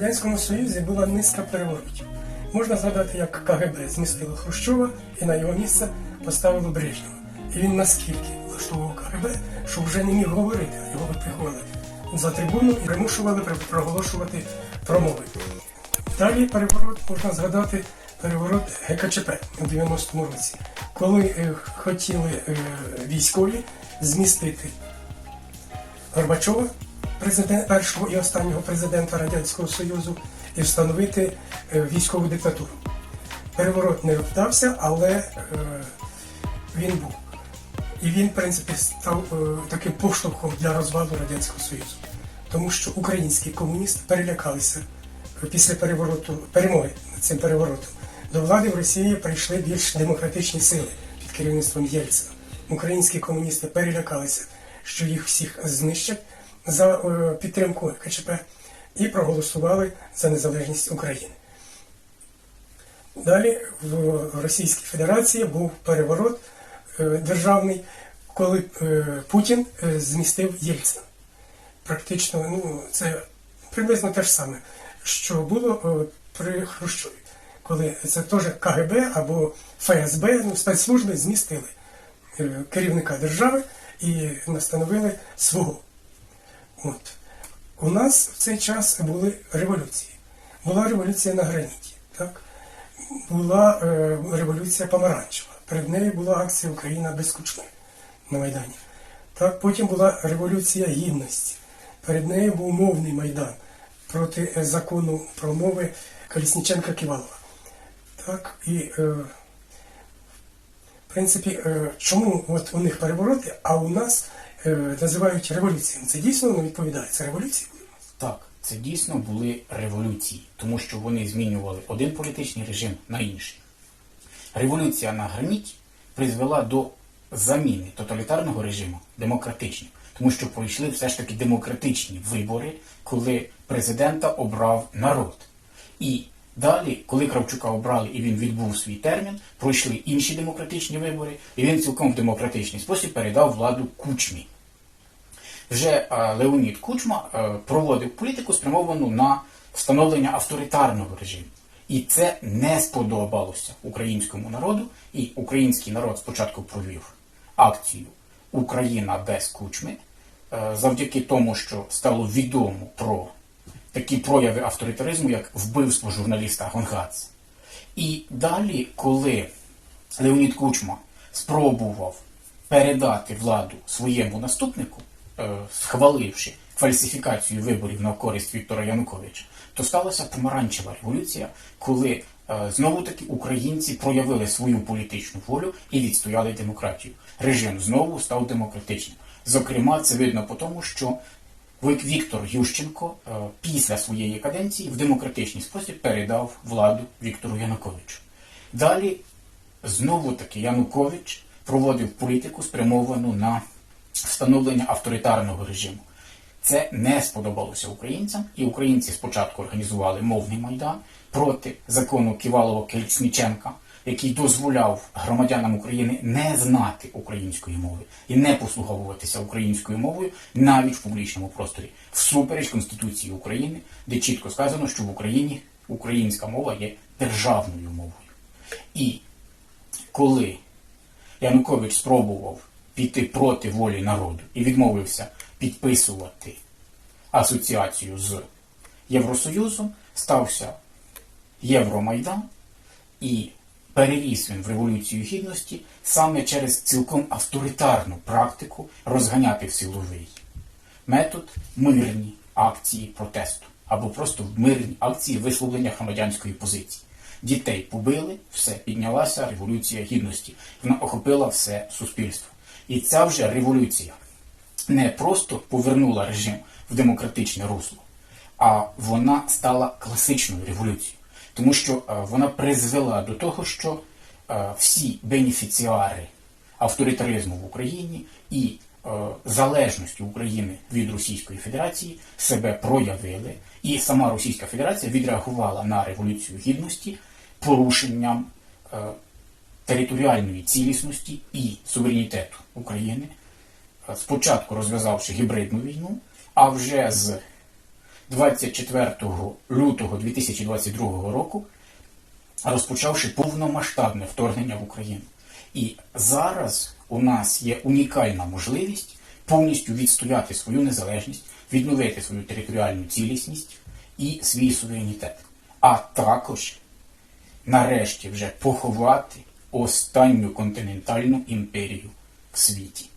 Радянському Союзі була низка переворотів. Можна згадати, як КГБ змістило Хрущова і на його місце поставило Брежнєва. І він наскільки влаштовував КГБ, що вже не міг говорити, а його випихували за трибуну і примушували проголошувати промови. Далі переворот можна згадати переворот ГКЧП у 90-му році, коли е, хотіли е, військові змістити Горбачова, президент, першого і останнього президента Радянського Союзу, і встановити е, військову диктатуру. Переворот не вдався, але е, він був. І він, в принципі, став е, таким поштовхом для розвалу Радянського Союзу. Тому що українські комуністи перелякалися після перевороту, перемоги над цим переворотом. До влади в Росії прийшли більш демократичні сили під керівництвом Єльцина. Українські комуністи перелякалися, що їх всіх знищать за е, підтримку КЧП і проголосували за незалежність України. Далі в Російській Федерації був переворот е, державний, коли е, Путін змістив Єльцина. Практично, ну, це приблизно те ж саме, що було при Хрущові, коли це теж КГБ або ФСБ, ну, спецслужби змістили керівника держави і настановили свого. От. У нас в цей час були революції. Була революція на граніті, так? була е, революція помаранчева. Перед нею була акція Україна без кучми на Майдані. Так, потім була революція гідності. Перед нею був мовний майдан проти е, закону про мови Колісніченка Ківалова. Так, і е, в принципі, е, чому от у них перевороти, а у нас називають революціями? Це дійсно воно відповідає. Це революція? Так, це дійсно були революції, тому що вони змінювали один політичний режим на інший. Революція на граніті призвела до заміни тоталітарного режиму демократичним, тому що пройшли все ж таки демократичні вибори, коли президента обрав народ. І далі, коли Кравчука обрали і він відбув свій термін, пройшли інші демократичні вибори, і він цілком в демократичний спосіб передав владу кучмі вже е, Леонід Кучма е, проводив політику, спрямовану на встановлення авторитарного режиму. І це не сподобалося українському народу, і український народ спочатку провів акцію Україна без кучми, е, завдяки тому, що стало відомо про такі прояви авторитаризму, як вбивство журналіста Гонгадзе. І далі, коли Леонід Кучма спробував передати владу своєму наступнику, е, схваливши фальсифікацію виборів на користь Віктора Януковича, то сталася помаранчева революція, коли е, знову таки українці проявили свою політичну волю і відстояли демократію. Режим знову став демократичним. Зокрема, це видно по тому, що Віктор Ющенко е, після своєї каденції в демократичний спосіб передав владу Віктору Януковичу. Далі знову таки Янукович проводив політику, спрямовану на встановлення авторитарного режиму. Це не сподобалося українцям, і українці спочатку організували мовний майдан проти закону Ківалова Кельцніченка, який дозволяв громадянам України не знати української мови і не послуговуватися українською мовою навіть в публічному просторі, всупереч Конституції України, де чітко сказано, що в Україні українська мова є державною мовою. І коли Янукович спробував піти проти волі народу і відмовився підписувати асоціацію з Євросоюзом, стався Євромайдан і переріс він в Революцію Гідності саме через цілком авторитарну практику розганяти в силовий метод мирні акції протесту або просто мирні акції висловлення громадянської позиції. Дітей побили, все, піднялася революція гідності. Вона охопила все суспільство. І ця вже революція не просто повернула режим в демократичне русло, а вона стала класичною революцією, тому що е, вона призвела до того, що е, всі бенефіціари авторитаризму в Україні і е, залежності України від Російської Федерації себе проявили, і сама Російська Федерація відреагувала на революцію гідності порушенням територіальної цілісності і суверенітету України, спочатку розв'язавши гібридну війну, а вже з 24 лютого 2022 року, розпочавши повномасштабне вторгнення в Україну. І зараз у нас є унікальна можливість повністю відстояти свою незалежність, відновити свою територіальну цілісність і свій суверенітет, а також нарешті вже поховати останню континентальну імперію в світі.